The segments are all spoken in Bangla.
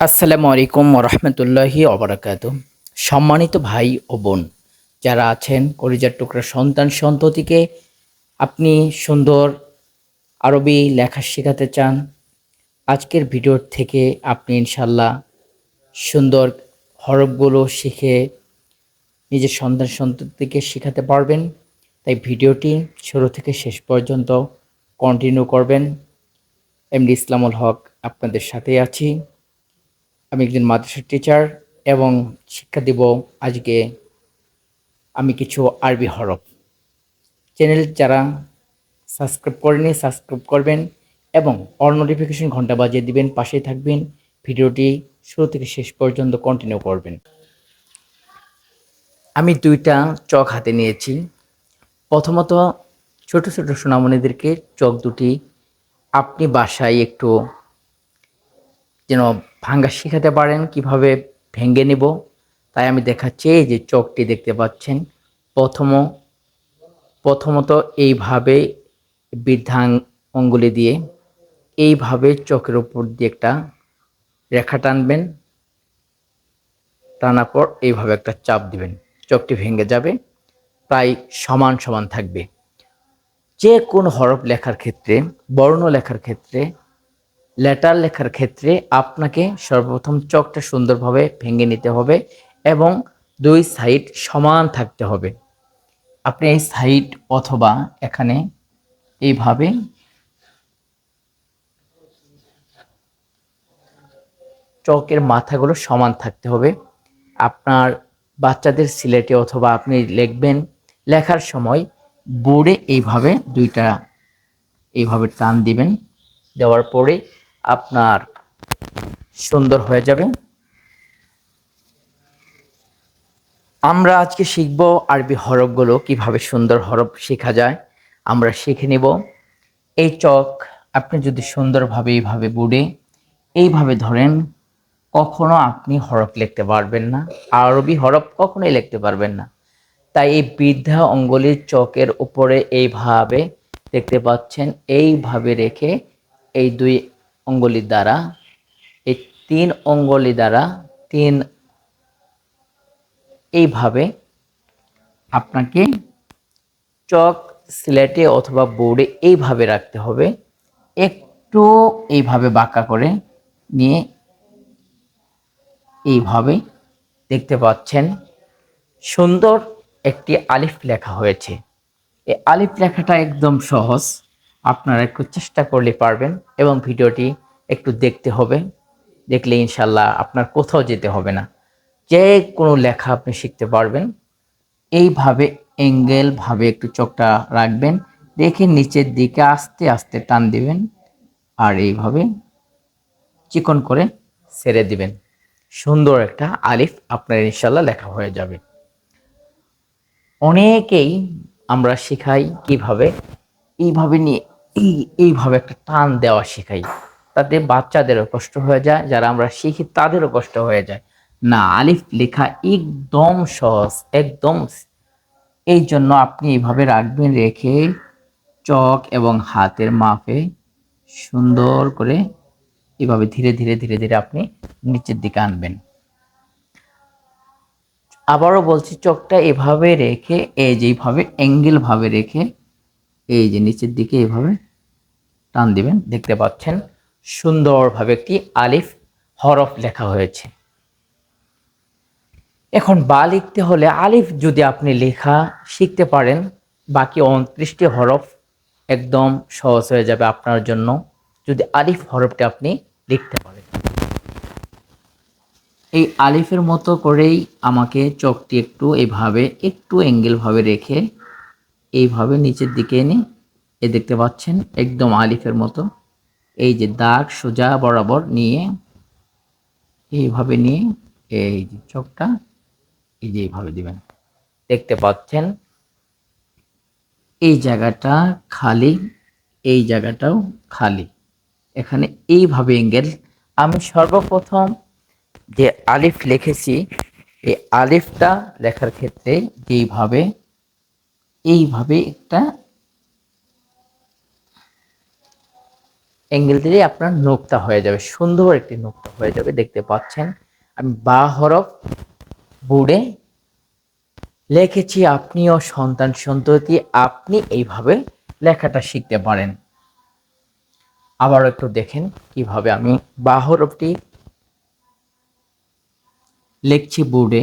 আসসালামু আলাইকুম রহমতুল্লাহি অবরাকাত সম্মানিত ভাই ও বোন, যারা আছেন করিজার টুকরা সন্তান সন্ততিকে আপনি সুন্দর আরবি লেখা শেখাতে চান, আজকের ভিডিওর থেকে আপনি ইনশাল্লাহ সুন্দর হরফগুলো শিখে নিজের সন্তান সন্ততিকে শেখাতে পারবেন। তাই ভিডিওটি শুরু থেকে শেষ পর্যন্ত কন্টিনিউ করবেন। এমডি ইসলামুল হক আপনাদের সাথেই আছি। আমি একজন মাদ্রাসার টিচার এবং শিক্ষা দিব আজকে আমি কিছু আরবি হরফ। চ্যানেল যারা সাবস্ক্রাইব করেনি সাবস্ক্রাইব করবেন এবং অল নোটিফিকেশন ঘণ্টা বাজিয়ে দিবেন, পাশেই থাকবেন। ভিডিওটি শুরু থেকে শেষ পর্যন্ত কন্টিনিউ করবেন। আমি দুইটা চক হাতে নিয়েছি। প্রথমত ছোট ছোট সোনামণিদেরকে চক দুটি আপনি বাসায় একটু যেন ভাঙ্গা শেখাতে পারেন, কীভাবে ভেঙে নেব। তাই আমি দেখাচ্ছি এই যে চকটি দেখতে পাচ্ছেন। প্রথম প্রথমত এইভাবে বৃদ্ধা অঙ্গুলি দিয়ে এইভাবে চোখের উপর দিয়ে একটা রেখা টানবেন। টানার পর এইভাবে একটা চাপ দিবেন। চোখটি ভেঙে যাবে, প্রায় সমান সমান থাকবে। যে কোনো হরফ লেখার ক্ষেত্রে, বর্ণ লেখার ক্ষেত্রে লেটার লেখার ক্ষেত্রে আপনাকে সর্বপ্রথম চকটা সুন্দরভাবে ভেঙে নিতে হবে এবং দুই সাইড সমান থাকতে হবে। আপনি এই সাইড অথবা এখানে এইভাবে চকের মাথাগুলো সমান থাকতে হবে। আপনার বাচ্চাদের সিলেটে অথবা আপনি লিখবেন, লেখার সময় বোর্ডে এইভাবে দুইটা, এইভাবে টান দিবেন। দেওয়ার পরে আপনার সুন্দর হয়ে যাবে। আমরা আজকে শিখব আরবি হরফগুলো কীভাবে সুন্দর হরফ শেখা যায়। আমরা শিখে নেব, এই চক আপনি যদি সুন্দরভাবে এইভাবে বুড়ে এইভাবে ধরেন, কখনো আপনি হরফ লিখতে পারবেন না, আরবি হরফ কখনোই লিখতে পারবেন না। তাই এই বৃদ্ধা অঙ্গলির চকের উপরে এইভাবে দেখতে পাচ্ছেন, এইভাবে রেখে এই দুই অঙ্গলি দ্বারা, এই তিন অঙ্গলি দ্বারা তিন এইভাবে আপনাকে চক, সিলেটে অথবা বোর্ডে এইভাবে রাখতে হবে। একটু এইভাবে বাঁকা করে নিয়ে এইভাবে দেখতে পাচ্ছেন, সুন্দর একটি আলিফ লেখা হয়েছে। এই আলিফ লেখাটা একদম সহজ। আপনারা একটু চেষ্টা করলে পারবেন এবং ভিডিওটি একটু দেখতে হবে। দেখলে ইনশাল্লাহ আপনার কোথাও যেতে হবে না। যে কোনো লেখা আপনি শিখতে পারবেন। এইভাবে ভাবে একটু চোখটা রাখবেন। রেখে নিচের দিকে আস্তে আস্তে টান দিবেন আর এইভাবে চিকন করে সেরে দিবেন। সুন্দর একটা আলিফ আপনার ইনশাল্লাহ লেখা হয়ে যাবে। অনেকেই আমরা শেখাই কীভাবে এইভাবে নিয়ে, এই, এইভাবে একটা টান দেওয়া শেখাই। তাতে বাচ্চাদেরও কষ্ট হয়ে যায়, যারা আমরা শিখি তাদেরও কষ্ট হয়ে যায়। না, আলিফ লেখা একদম সহজ, একদম এই জন্য আপনি এইভাবে রাখবেন রেখে চক এবং হাতের মাপে সুন্দর করে এভাবে ধীরে ধীরে ধীরে ধীরে আপনি নিচের দিকে আনবেন। আবারও বলছি চোখটা এভাবে রেখে, এই যেভাবে অ্যাঙ্গেল ভাবে রেখে এই যে নিচের দিকে এভাবে টান দিবেন, দেখতে পাচ্ছেন সুন্দরভাবে একটি আলিফ হরফ লেখা হয়েছে। এখন বা লিখতে হলে আলিফ যদি আপনি লেখা শিখতে পারেন, বাকি উনত্রিশটি হরফ একদম সহজ হয়ে যাবে আপনার জন্য, যদি আলিফ হরফটি আপনি লিখতে পারেন। এই আলিফের মতো করেই আমাকে চোখটি একটু এইভাবে একটু অ্যাঙ্গেলভাবে রেখে এইভাবে নিচের দিকে এনে এ দেখতে পাচ্ছেন, একদম আলিফের মতো। এই যে দাগ সোজা বরাবর নিয়ে, এইভাবে নিয়ে, এই যে চোখটা, এই যে এইভাবে দিবেন। দেখতে পাচ্ছেন, এই জায়গাটা খালি, এই জায়গাটাও খালি। এখানে এইভাবে অ্যাঙ্গেল। আমি সর্বপ্রথম যে আলিফ লিখেছি, এই আলিফটা লেখার ক্ষেত্রে যেইভাবে এইভাবে একটা অ্যাঙ্গেল দিলেই আপনার নোক্তা হয়ে যাবে। সুন্দর একটি নোক্তা হয়ে যাবে, দেখতে পাচ্ছেন। আমি বা হরফ বুড়ে লিখেছি আপনিও সন্তান সন্ততি, আপনি এইভাবে লেখাটা শিখতে পারেন। আবার একটু দেখেন কীভাবে আমি বা হরফটি লিখছি বোর্ডে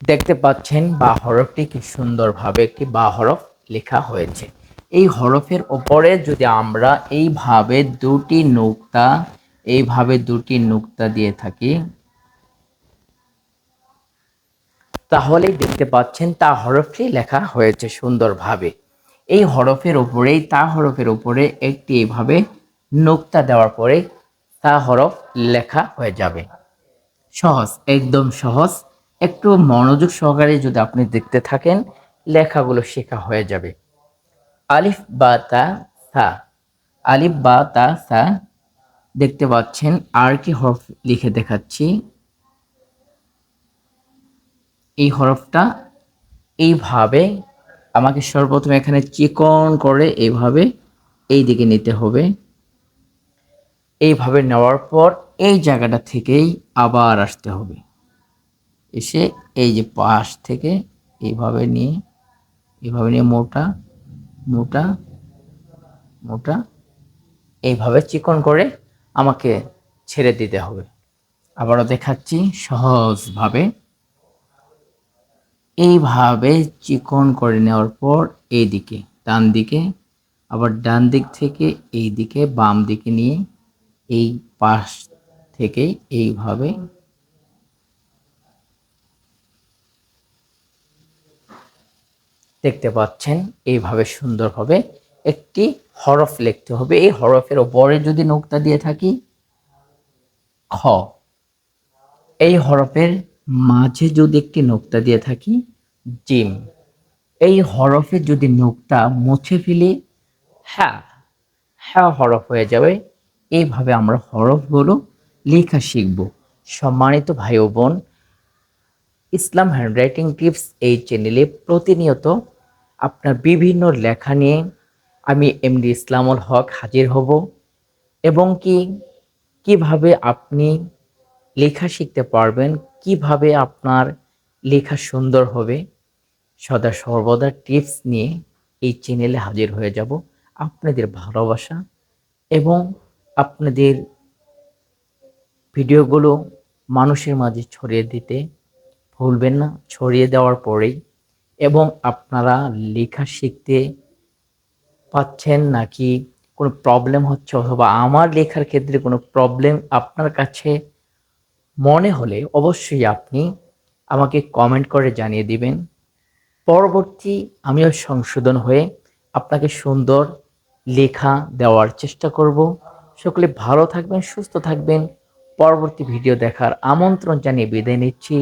দেখতে পাচ্ছেন বা হরফটি কি সুন্দরভাবে একটি বা হরফ লেখা হয়েছে। এই হরফের ওপরে যদি আমরা এইভাবে দুটি নুক্তা, এইভাবে দুটি নুক্তা দিয়ে থাকি, তাহলেই দেখতে পাচ্ছেন তা হরফটি লেখা হয়েছে সুন্দরভাবে। এই হরফের উপরেই, তা হরফের উপরে একটি এইভাবে নুক্তা দেওয়ার পরে তা হরফ লেখা হয়ে যাবে। সহজ, একদম সহজ। একটু মনোযোগ সহকারে যদি আপনি দেখতে থাকেন, লেখাগুলো শেখা হয়ে যাবে। আলিফ, বা, তা, সা। আলিফ, বা, তা, সা। দেখতে পাচ্ছেন, আর কি হরফ লিখে দেখাচ্ছি। এই হরফটা এইভাবে আমাকে সর্বপ্রথম এখানে চিকন করে এইভাবে এই দিকে নিতে হবে। এইভাবে নেওয়ার পর এই জায়গাটা থেকেই আবার আসতে হবে। এসে এই যে পাশ থেকে এইভাবে নিয়ে এইভাবে নিয়ে মোটা মোটা মোটা, এইভাবে চিকন করে আমাকে ছেড়ে দিতে হবে। আবারও দেখাচ্ছি সহজভাবে। এইভাবে চিকন করে নেওয়ার পর এই দিকে ডান দিকে, আবার ডান দিক থেকে এই দিকে বাম দিকে নিয়ে এই পাশ থেকে এইভাবে দেখতে পাচ্ছেন, এইভাবে সুন্দরভাবে একটি হরফ লিখতে হবে। এই হরফের ওপরে যদি নোক্তা দিয়ে থাকি, খ। এই হরফের মাঝে যদি একটি নোক্তা দিয়ে থাকি, জিম। এই হরফে যদি নোক্তা মুছে ফেলি হ্যাঁ হ্যাঁ হরফ হয়ে যাবে। এইভাবে আমরা হরফগুলো লেখা শিখব। সম্মানিত ভাই ও বোন, ইসলাম হ্যান্ডরাইটিং টিপস এই চ্যানেলে প্রতিনিয়ত আপনার বিভিন্ন লেখা নিয়ে আমি এমডি ইসলামুল হক হাজির হব এবং কি, কীভাবে আপনি লেখা শিখতে পারবেন, কীভাবে আপনার লেখা সুন্দর হবে, সদা সর্বদা টিপস নিয়ে এই চ্যানেলে হাজির হয়ে যাব। আপনাদের ভালোবাসা এবং আপনাদের ভিডিওগুলো মানুষের মাঝে ছড়িয়ে দিতে ভুলবেন না। ছড়িয়ে দেওয়ার পরেই এবং আপনারা লেখা শিখতে পাচ্ছেন নাকি কোনো প্রবলেম হচ্ছে অথবা আমার লেখার ক্ষেত্রে কোনো প্রবলেম আপনার কাছে মনে হলে অবশ্যই আপনি আমাকে কমেন্ট করে জানিয়ে দিবেন। পরবর্তী আমিও সংশোধন হয়ে আপনাকে সুন্দর লেখা দেওয়ার চেষ্টা করব। সকলে ভালো থাকবেন, সুস্থ থাকবেন। পরবর্তী ভিডিও দেখার আমন্ত্রণ জানিয়ে বিদায় নিচ্ছি।